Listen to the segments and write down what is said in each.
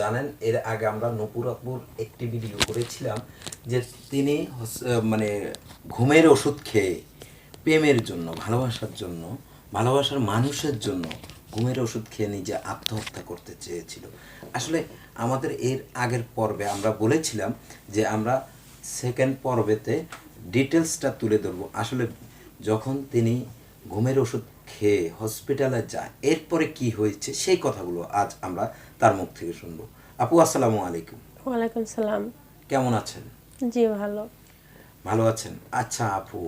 জানেন, এর আগে আমরা নপুর আপুর একটি ভিডিও করেছিলাম যে তিনি মানে ঘুমের ওষুধ খেয়ে প্রেমের জন্য, ভালোবাসার জন্য, ভালোবাসার মানুষের জন্য ঘুমের ওষুধ খেয়ে নিজে আত্মহত্যা করতে চেয়েছিল। আসলে আমাদের এর আগের পর্বে আমরা বলেছিলাম যে আমরা সেকেন্ড পর্বেতে ডিটেলসটা তুলে ধরবো। আসলে যখন তিনি ঘুমের ওষুধ খেয়ে হসপিটালে যায়। এরপরে কি হয়েছে সেই কথাগুলো আজ আমরা তার মুখ থেকে শুনব। আপু আসসালামু আলাইকুম। ওয়ালাইকুম সালাম। কেমন আছেন? জি ভালো। ভালো আছেন? আচ্ছা আপু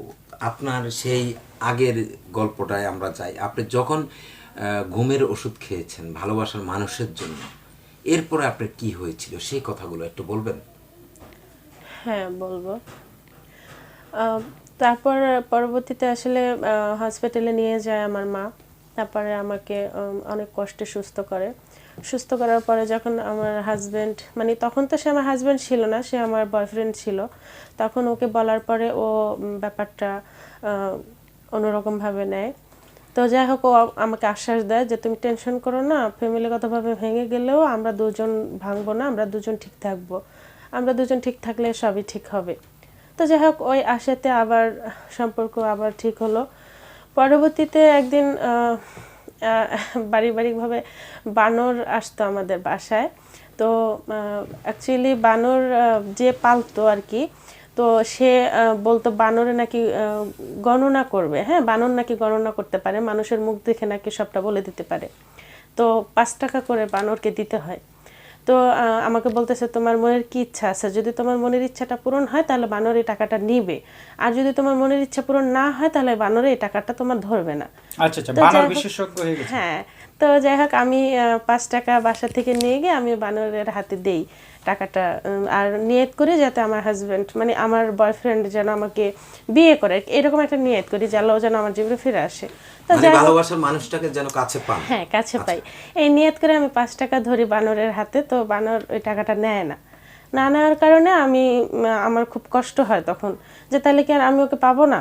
আপনার সেই আগের গল্পটায় আমরা যাই। আপনি যখন ঘুমের ওষুধ খেয়েছেন ভালোবাসার মানুষের জন্য এরপরে আপনার কি হয়েছিল? সেই কথাগুলো একটু বলবেন? হ্যাঁ বলব। তারপর পরবর্তীতে আসলে হসপিটালে নিয়ে যায় আমার মা। তারপরে আমাকে অনেক কষ্টে সুস্থ করে। সুস্থ করার পরে যখন আমার হাজব্যান্ড মানে তখন তো সে আমার হাজব্যান্ড ছিল না, সে আমার বয়ফ্রেন্ড ছিল। তখন ওকে বলার পরে ও ব্যাপারটা অন্যরকমভাবে নেয়। তো যাই হোক, ও আমাকে আশ্বাস দেয় যে, তুমি টেনশন করো না ফ্যামিলিগতভাবে ভেঙে গেলেও আমরা দুজন ভাঙবো না, আমরা দুজন ঠিক থাকব। আমরা দুজন ঠিক থাকলে সবই ঠিক হবে। তো যাই হোক, ওই আশাতে আবার সম্পর্ক আবার ঠিক হলো। পরবর্তীতে একদিন পারিবারিকভাবে বানর আসতো আমাদের বাসায়। তো অ্যাকচুয়ালি বানর যে পালতো আর কি, তো সে বলতো বানরে নাকি গণনা করবে। হ্যাঁ বানর নাকি গণনা করতে পারে, মানুষের মুখ দেখে নাকি সবটা বলে দিতে পারে। তো পাঁচ টাকা করে বানরকে দিতে হয়। তো আমাকে বলতেছে তোমার মনের কি ইচ্ছা আছে? যদি তোমার মনের ইচ্ছাটা পূরণ হয় তাহলে বানর এই টাকাটা নিবে। আর যদি তোমার মনের ইচ্ছা পূরণ না হয় তাহলে বানরে এই টাকাটা তোমার ধরবে না। আচ্ছা আচ্ছা তো বানর যাই হোক- বিশেষজ্ঞ হয়ে গেছে। হ্যাঁ তো যাই হোক আমি পাঁচ টাকা বাসা থেকে নিয়ে গিয়ে আমি বানরের হাতে দেই টাকাটা আর নিয়ত করি যাতে আমার হাজবেন্ড মানে আমার বয়ফ্রেন্ড যেন আমাকে বিয়ে করে। এরকম একটা নিয়ত করি যে আল্লাহ যেন আমার জীবনে ফিরে আসে। ভালোবাসার মানুষটাকে যেন কাছে পান। হ্যাঁ কাছে পাই। এই নিয়ত করে আমি পাঁচ টাকা ধরি বানরের হাতে তো বানর ওই টাকাটা নেয় না। না নেওয়ার কারণে আমি আমার খুব কষ্ট হয় তখন যে তাহলে কি আর আমি ওকে পাবো না?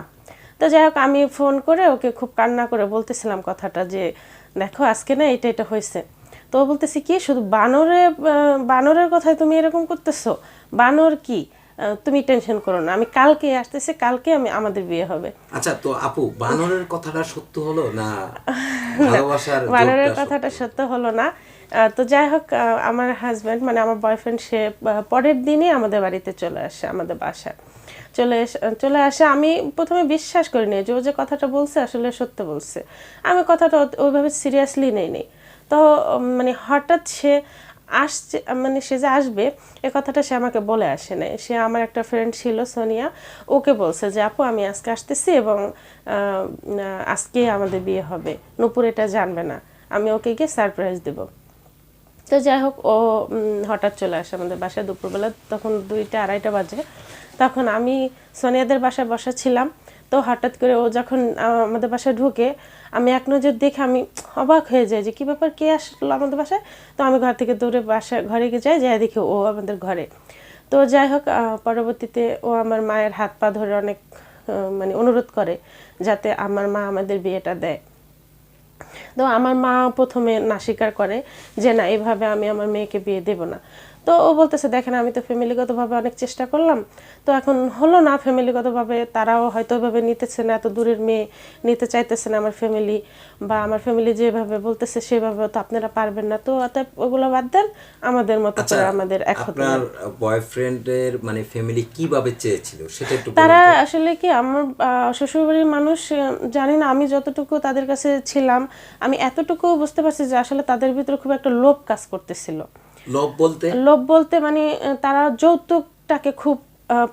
তো যাই হোক আমি ফোন করে ওকে খুব কান্না করে বলতেছিলাম কথাটা যে দেখো আজকে না এটা এটা হয়েছে। তো বলতেছি কি? শুধু বানরে বানরের কথায় তুমি এরকম করতেছো? বানর কি? তুমি টেনশন করো না। আমি কালকে আসতেছি কালকে আমি আমাদের বিয়ে হবে। আচ্ছা তো আপু বানরের কথাটা সত্য হলো না ভালোবাসার বানরের কথাটা সত্য হলো না। তো যাই হোক আমার হাজব্যান্ড মানে আমার বয়ফ্রেন্ড সে পরের দিনই আমাদের বাড়িতে চলে আসে আমাদের বাসায় চলে চলে আসে। আমি প্রথমে বিশ্বাস করিনি যে ও যে কথাটা বলছে আসলে সত্য বলছে। আমি কথাটা ওইভাবে সিরিয়াসলি নেই নি তো মানে হঠাৎ সে আসছে মানে সে যে আসবে, এ কথাটা সে আমাকে বলে আসে নাই। সে আমার একটা ফ্রেন্ড ছিল, সোনিয়া। ওকে বলছে যে, আপু, আমি আজকে আসতেছি এবং আজকে আমাদের বিয়ে হবে। নূপুর এটা জানবে না। আমি ওকে গিয়ে সারপ্রাইজ দেবো। তো যাই হোক, ও হঠাৎ চলে আসে আমাদের বাসায় দুপুরবেলা। তখন দুইটা, আড়াইটা বাজে। তখন আমি সোনিয়াদের বাসায় বসা ছিলাম। তো হঠাৎ করে ও যখন আমাদের বাসায় ঢুকে, আমি এক নজর দেখে আমি অবাক হয়ে যাই যে, কী ব্যাপার? কে আসলো আমাদের বাসায়? তো আমি ঘর থেকে দৌড়ে বাসা ঘরে গিয়ে যাই যাই দেখি ও আমাদের ঘরে। তো যাই হোক পরবর্তীতে ও আমার মায়ের হাত পা ধরে অনেক মানে অনুরোধ করে যাতে আমার মা আমাদের বিয়েটা দেয়। তো আমার মা প্রথমে না স্বীকার করে যে, না, এভাবে আমি আমার মেয়েকে বিয়ে দেব না। তো ও বলতেছে দেখেন আমি তো ফ্যামিলিগতভাবে অনেক চেষ্টা করলাম। তো এখন হলো না ফ্যামিলিগতভাবে। তারাও হয়তো ওইভাবে নিতেছে না এত দূরের মেয়ে নিতে চাইতেছে না আমার ফ্যামিলি বা আমার ফ্যামিলি যেভাবে বলতেছে সেভাবে তো আপনারা পারবেন না। তো অতএব ওগুলো বাদ দেন আমাদের মতো আচ্ছা করে আমাদের এক আপনার বয়ফ্রেন্ডের মানে ফ্যামিলি কীভাবে চেয়েছিল সেটা একটু তারা আসলে কি আমার শ্বশুরবাড়ির মানুষ জানি না আমি যতটুকু তাদের কাছে ছিলাম আমি এতটুকু বুঝতে পারছি যে আসলে তাদের ভিতরে খুব একটা লোভ কাজ করতেছিল। লোভ বলতে? লোভ বলতে মানে তারা যৌতুকটাকে খুব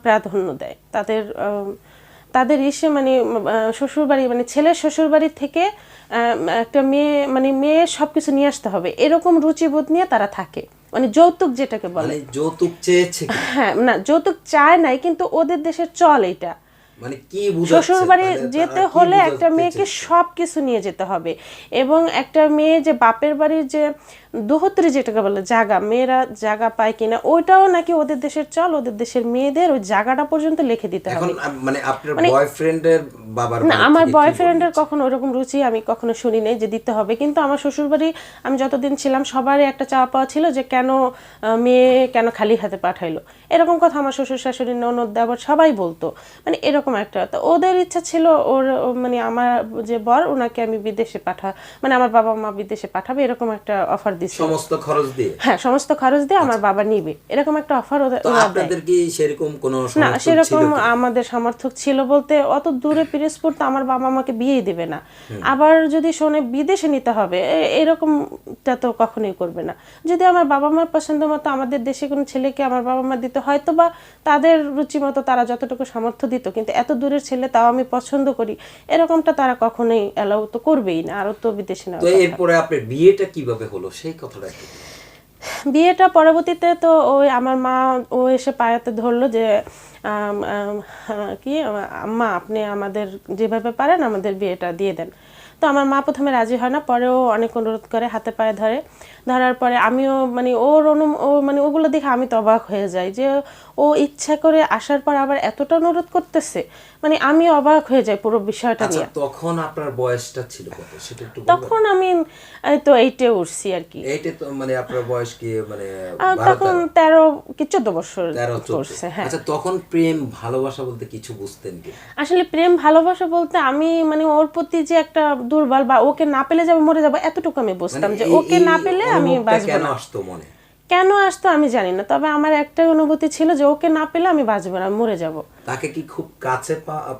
প্রাধান্য দেয়। তাদের তাদের ইসে মানে শ্বশুরবাড়ি মানে ছেলের শ্বশুরবাড়ি থেকে একটা মেয়ে মানে মেয়ে সবকিছু নিয়ে আসতে হবে। এরকম রুচিবোধ নিয়ে তারা থাকে। মানে যৌতুক যেটাকে বলে। মানে যৌতুক চেয়েছে হ্যাঁ না যৌতুক চায় নাই কিন্তু ওদের দেশের চল এটা। মানে কি শ্বশুর বাড়ি যেতে হলে একটা মেয়েকে? সব কিছু নিয়ে যেতে হবে। এবং একটা মেয়ে যে বাপের বাড়ির যে দোহত্তরি যেটাকে বলে জাগা মেয়েরা জায়গা পায় কিনা ওইটাও নাকি ওদের দেশের চল ওদের দেশের মেয়েদের ওই জায়গাটা পর্যন্ত লিখে দিতে হবে। মানে আপনার বয়ফ্রেন্ডের বাবার না আমার বয়ফ্রেন্ডের কখনো ওরকম রুচি আমি কখনো শুনি নাই যে দিতে হবে কিন্তু আমার শ্বশুরবাড়ি আমি যতদিন ছিলাম সবারই একটা চাওয়া পাওয়া ছিল যে কেন মেয়ে কেন খালি হাতে পাঠাইলো। এরকম কথা আমার শ্বশুর শাশুড়ি ননদ দেবর সবাই বলতো। মানে এরকম একটা তো ওদের ইচ্ছা ছিল ওর মানে আমার যে বর ওনাকে আমি বিদেশে পাঠা মানে আমার বাবা মা বিদেশে পাঠাবে এরকম একটা অফার দিছে। সমস্ত খরচ দিয়ে? হ্যাঁ সমস্ত খরচ দিয়ে আমার বাবা নিবে। এরকম একটা অফার ওদের আপনাদের কি সেরকম কোনো না সেরকম আমাদের সমর্থক ছিল বলতে অত দূরে পিরোজপুর তো আমার বাবা আমাকে বিয়ে দেবে না। আবার যদি শোনে বিদেশে নিতে হবে এরকমটা তো কখনোই করবে না। যদি আমার বাবা মার পছন্দ মতো আমাদের দেশে কোনো ছেলেকে আমার বাবা মা দিতে হয়তো বা তাদের রুচি মতো তারা যতটুকু সামর্থ্য দিত কিন্তু এত দূরের ছেলে তাও আমি পছন্দ করি। এরকমটা তারা কখনোই অ্যালাউ তো করবেই না আরও তো বিদেশে না তো এরপরে আপনার বিয়েটা কীভাবে হলো? সেই কথাটা একটু বিয়েটা পরবর্তীতে তো ওই আমার মা, ও এসে পায়াতে ধরলো যে কি আম্মা আপনি আমাদের, যেভাবে পারেন আমাদের বিয়েটা দিয়ে দেন। তো আমার মা প্রথমে রাজি হয় না পরেও অনেক অনুরোধ করে হাতে পায়ে ধরে। ধরার পরে আমিও মানে ওর অনু ও মানে ওগুলো দেখে আমি তো অবাক হয়ে যাই যে ও ইচ্ছা করে আসার পর আবার এতটা অনুরোধ করতেছে। মানে আমি অবাক হয়ে যাই পুরো বিষয়টা আচ্ছা নিয়ে। তখন আপনার বয়সটা ছিল কত? সেটা একটু তখন আমি তো এইটে উঠছি আর কি। এইটা তো মানে আপনার বয়স কি মানে তখন তেরো কি চোদ্দ বছর করছে হ্যাঁ। আচ্ছা তখন প্রেম ভালোবাসা বলতে কিছু বুঝতেন কি? আসলে প্রেম ভালোবাসা বলতে আমি মানে ওর প্রতি যে একটা দুর্বল বা ওকে না পেলে যাবে মরে যাব এতটুকু আমি বুঝতাম যে মানে ওকে না পেলে আমি বাঁচবো কেন না। আসতো কেন আসতো আমি জানি না তবে আমার একটাই অনুভূতি ছিল যে ওকে না পেলে আমি বাঁচবো না মরে যাব। তাকে কি খুব কাছে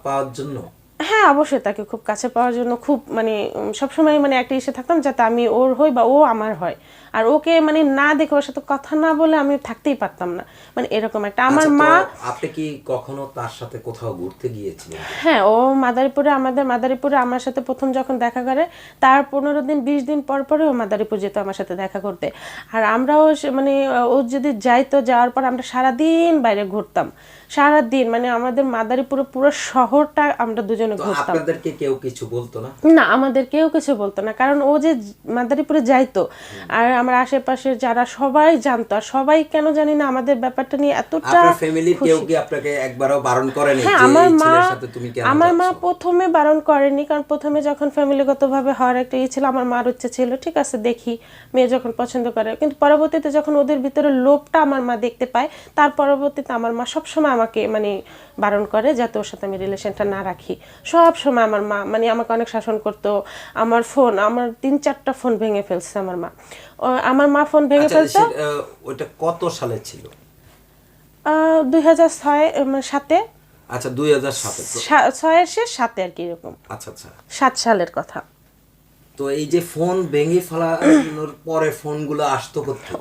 পাওয়ার জন্য? হ্যাঁ অবশ্যই তাকে খুব কাছে পাওয়ার জন্য খুব মানে সবসময় মানে একটা ইসে থাকতাম যাতে আমি ওর হই বা ও আমার হয়। আর ওকে মানে না দেখে ওর সাথে কথা না বলে আমি থাকতেই পারতাম না। মানে এরকম একটা। আমার আচ্ছা, মা আপনি কি কখনো তার সাথে কোথাও ঘুরতে গিয়েছিলেন? হ্যাঁ ও মাদারীপুরে আমাদের মাদারীপুরে আমার সাথে প্রথম যখন দেখা করে তার পনেরো দিন বিশ দিন পর পরে ও মাদারীপুর যেত আমার সাথে দেখা করতে। আর আমরাও মানে ও যদি যাইতো যাওয়ার পর আমরা সারাদিন বাইরে ঘুরতাম। সারাদিন মানে আমাদের মাদারীপুরে পুরো শহরটা আমরা দুজনে ঘুরতাম। আপনাদেরকে কেউ কিছু বলতো না? না আমাদের কেউ কিছু বলতো না। কারণ ও যে মাদারীপুরে যাইতো আর আমার আশেপাশে যারা সবাই জানতো সবাই কেন জানি না আমাদের ব্যাপারটা নিয়ে এতটা ফ্যামিলির কেউ কি আপনাকে একবারও বারণ করেনি হ্যাঁ আমার মা আমার মা প্রথমে বারণ করেনি কারণ প্রথমে যখন ফ্যামিলিগতভাবে হওয়ার একটা ইয়ে ছিল আমার মার ইচ্ছে ছিল ঠিক আছে দেখি। মেয়ে যখন পছন্দ করে কিন্তু পরবর্তীতে যখন ওদের ভিতরে লোভটা আমার মা দেখতে পায় তার পরবর্তীতে আমার মা সবসময় আমাকে মানে বারণ করে যাতে ওর সাথে আমি রিলেশনটা না রাখি। সব সময় আমার মা মানে আমাকে অনেক শাসন করতো আমার ফোন আমার তিন চারটা ফোন ভেঙে ফেলছে আমার মা। আমার মা ফোন ভেঙে আচ্ছা ফেলতো। ওটা কত সালে ছিল? দুই হাজার ছয় সাতে। আচ্ছা দুই হাজার সাতে ছয়ের শেষ সাতে আর কি এরকম। আচ্ছা আচ্ছা। সাত সালের কথা। তো এই যে ফোন ভেঙে ফেলানোর পরে ফোনগুলো আসতো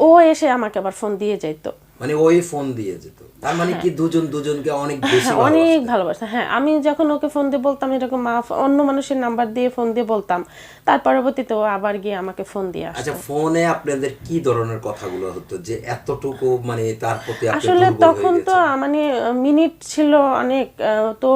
ও এসে আমাকে আবার ফোন দিয়ে যাইতো। মানে ওই ফোন দিয়ে যেত। তার মানে কি দুজন দুজনকে অনেক বেশি হ্যাঁ অনেক ভালোবাসা হ্যাঁ আমি যখন ওকে ফোন দিয়ে বলতাম এরকম মা অন্য মানুষের নাম্বার দিয়ে ফোন দিয়ে বলতাম তার পরবর্তীতে ও আবার গিয়ে আমাকে ফোন দিয়ে আসতো। আচ্ছা ফোনে আপনাদের কি ধরনের কথাগুলো হতো যে এতটুকু মানে তার প্রতি আসলে তখন তো মানে মিনিট ছিল অনেক তো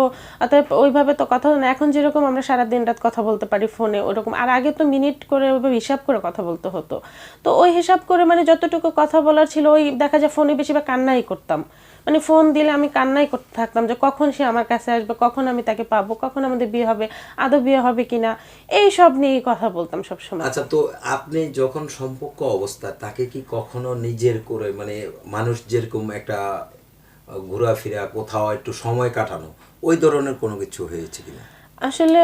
অতএব ওইভাবে তো কথা না। এখন যেরকম আমরা সারা দিন রাত কথা বলতে পারি ফোনে ওরকম। আর আগে তো মিনিট করে ওইভাবে হিসাব করে কথা বলতে হতো। তো ওই হিসাব করে মানে যতটুকু কথা বলার ছিল ওই দেখা যায় ফোনে বেশিরভাগ কান্নাই করতাম। মানে ফোন দিলে আমি কান্নাই করতে থাকতাম যে কখন সে আমার কাছে আসবে, কখন আমি তাকে পাবো, কখন আমাদের বিয়ে হবে, আদৌ বিয়ে হবে কিনা এই সব নিয়েই কথা বলতাম সবসময়। আচ্ছা তো আপনি যখন সম্পর্ক অবস্থা, তাকে কি কখনো নিজের করে মানে মানুষ যেরকম একটা ঘোরাফেরা, কোথাও একটু সময় কাটানো, ওই ধরনের কোনো কিছু হয়েছে কিনা? আসলে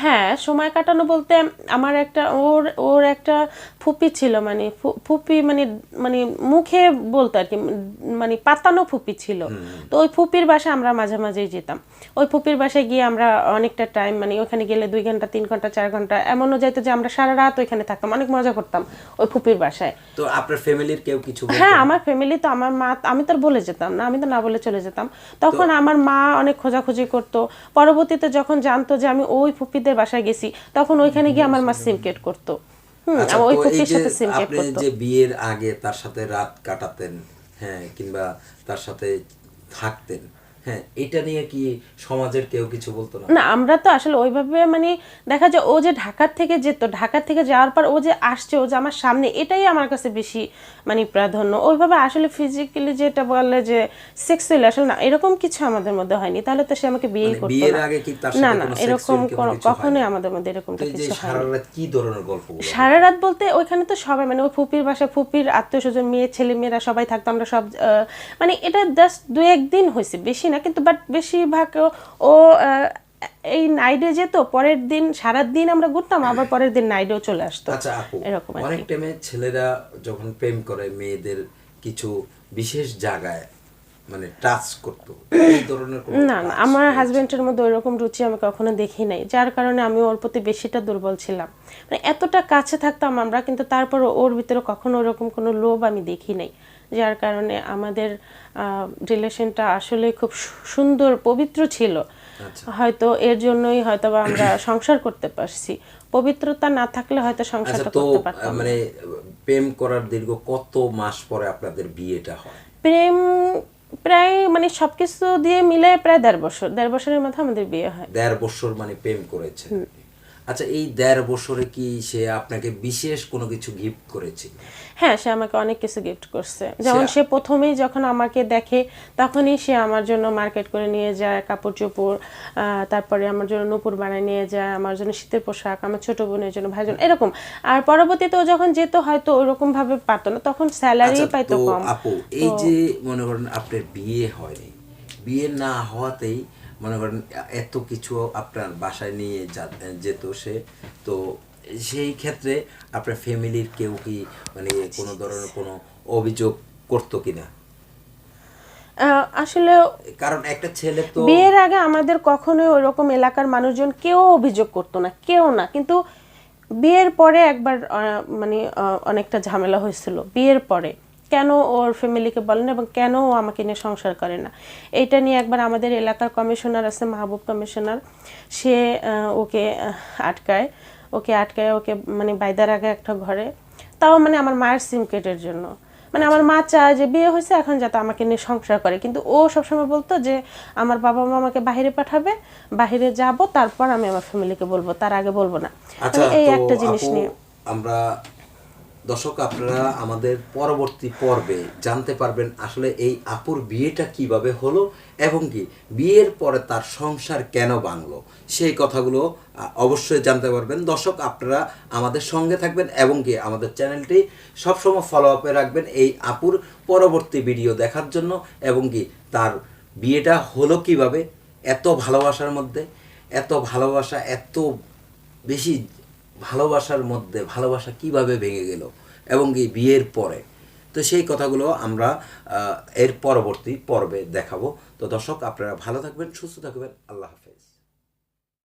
হ্যাঁ সময় কাটানো বলতে আমার একটা ওর ওর একটা ফুপি ছিল মানে ফুপি মানে মানে মুখে বলতো আর কি মানে পাতানো ফুপি ছিল। তো ওই ফুপির বাসায় আমরা মাঝে মাঝেই যেতাম। ওই ফুপির বাসায় গিয়ে আমরা অনেকটা টাইম মানে ওখানে গেলে দুই ঘণ্টা তিন ঘণ্টা চার ঘণ্টা এমনও যাইতো যে আমরা সারা রাত ওইখানে থাকতাম অনেক মজা করতাম ওই ফুপির বাসায়। তো আপনার ফ্যামিলির কেউ কিছু হ্যাঁ আমার ফ্যামিলি তো আমার মা আমি তো আর বলে যেতাম না আমি তো না বলে চলে যেতাম। তখন আমার মা অনেক খোঁজাখুঁজি করতো। পরবর্তীতে যখন জানতো যে আমি ওই ফুপিদের বাসায় গেছি তখন ওইখানে গিয়ে আমার মা সিমকেট করতো। হুম আচ্ছা, ওই ফুপির সাথে সিমকেট করতো। যে বিয়ের আগে তার সাথে রাত কাটাতেন হ্যাঁ কিংবা তার সাথে থাকতেন হ্যাঁ এটা নিয়ে কি সমাজের কেউ কিছু বলতো না? না আমরা তো আসলে ওইভাবে মানে দেখা যায় ও যে ঢাকার থেকে যেত ঢাকার থেকে যাওয়ার পর ও যে আসছে ও যে আমার সামনে এটাই আমার কাছে বেশি মানে প্রাধান্য। ওইভাবে আসলে ফিজিক্যালি যেটা বলে যে সেক্সুয়াল আসলে না এরকম কিছু আমাদের মধ্যে হয়নি। তাহলে তো সে আমাকে বিয়ে মানে করতো বিয়ের না। আগে কি তার না সাথে না এরকম কখনোই আমাদের মধ্যে এরকম কিছু সারা রাত কি ধরনের গল্পগুলো? সারা রাত বলতে ওইখানে তো সবাই মানে ওই ফুপির বাসায় ফুপির আত্মীয় স্বজন মেয়ে ছেলে মেয়েরা সবাই থাকতো। আমরা সব মানে এটা জাস্ট দু একদিন হয়েছে বেশি না কিন্তু বাট বেশিরভাগ ও- ও এই নাইডে যেত পরের দিন সারা দিন আমরা ঘুরতাম আবার পরের দিন নাইডেও চলে আসতো। আচ্ছা এরকম অনেক টাইমে ছেলেরা যখন প্রেম করে মেয়েদের কিছু বিশেষ জায়গায় মানে টাচ করতো। এই ধরনের না না আমার? হাজবেন্ডের মধ্যে ওইরকম রুচি আমি কখনো দেখি নাই। যার কারণে আমি ওর প্রতি বেশিটা দুর্বল ছিলাম। মানে এতটা কাছে থাকতাম আমরা কিন্তু তারপর ওর ভিতরে কখনো ওরকম কোনো লোভ আমি দেখি নাই। যার কারণে আমাদের রিলেশনটা আসলে খুব সুন্দর পবিত্র ছিল। আচ্ছা। হয়তো এর জন্যই হয়তো আমরা সংসার করতে পারছি। পবিত্রতা না থাকলে হয়তো আচ্ছা সংসারটা করতে পারতাম মানে প্রেম করার দীর্ঘ কত মাস পরে আপনাদের বিয়েটা হয়? প্রেম প্রায় মানে সবকিছু দিয়ে মিলে প্রায় দেড় বছর দেড় বছরের মধ্যে আমাদের বিয়ে হয়। দেড় বছর মানে প্রেম করেছে আচ্ছা এই দেড় বছরে কি সে আপনাকে বিশেষ কোনো কিছু গিফট করেছে? হ্যাঁ সে আমাকে অনেক কিছু গিফট করছে। যেমন সে প্রথমেই যখন আমাকে দেখে তখনই সে আমার জন্য মার্কেট করে নিয়ে যায় কাপড় চোপড় তারপরে আমার জন্য নূপুর বানায় নিয়ে যায় আমার জন্য শীতের পোশাক আমার ছোট বোনের জন্য ভাইজন এরকম। আর পরবর্তীতে ও যখন যেত হয়তো ওরকম ভাবে পারতো না তখন স্যালারি আচ্ছা পাইতো কম। আপু এই যে মনে করেন আপনার বিয়ে হয়নি বিয়ে না হওয়াতেই মনে করেন এত কিছু আপনার বাসায় নিয়ে যেত সে তো সেই ক্ষেত্রে আপনার ফ্যামিলির কেউ কি মানে কোনো ধরনের কোনো অভিযোগ করতো কিনা? আসলে কারণ একটা ছেলে তো বিয়ের আগে আমাদের কখনোই ওরকম এলাকার মানুষজন কেউ অভিযোগ করতো না কেউ না। কিন্তু বিয়ের পরে একবার মানে অনেকটা ঝামেলা হয়েছিল বিয়ের পরে। কেন ওর ফ্যামিলিকে বলেন এবং কেন ও আমাকে নিয়ে সংসার করে না? এইটা নিয়ে একবার আমাদের এলাকার কমিশনার আছে মাহবুব কমিশনার সে ওকে আটকায়। ওকে আটকায় ওকে মানে বাইদার আগে একটা ঘরে। তাও মানে আমার মায়ের সিমকেটের জন্য। মানে আমার মা চায় যে বিয়ে হয়েছে এখন যাতে আমাকে নিয়ে সংসার করে। কিন্তু ও সবসময় বলতো যে আমার বাবা মা আমাকে বাইরে পাঠাবে বাইরে যাব তারপর আমি আমার ফ্যামিলিকে বলব। তার আগে বলব না। আচ্ছা মানে এই একটা জিনিস নিয়ে। আমরা দর্শক, আপনারা আমাদের পরবর্তী পর্বে জানতে পারবেন আসলে এই আপুর বিয়েটা কীভাবে হলো এবং কি বিয়ের পরে তার সংসার কেন বাংলো সেই কথাগুলো অবশ্যই জানতে পারবেন। দর্শক, আপনারা আমাদের সঙ্গে থাকবেন এবং কি আমাদের চ্যানেলটি সবসময় ফলো আপে রাখবেন এই আপুর পরবর্তী ভিডিও দেখার জন্য এবং কি তার বিয়েটা হলো কীভাবে, এত ভালোবাসার মধ্যে, এত ভালোবাসা, এত বেশি ভালোবাসার মধ্যে, ভালোবাসা কীভাবে ভেঙে গেল এবং কি বিয়ের পরে। তো সেই কথাগুলো আমরা এর পরবর্তী পর্বে দেখাবো। তো দর্শক, আপনারা ভালো থাকবেন, সুস্থ থাকবেন। আল্লাহ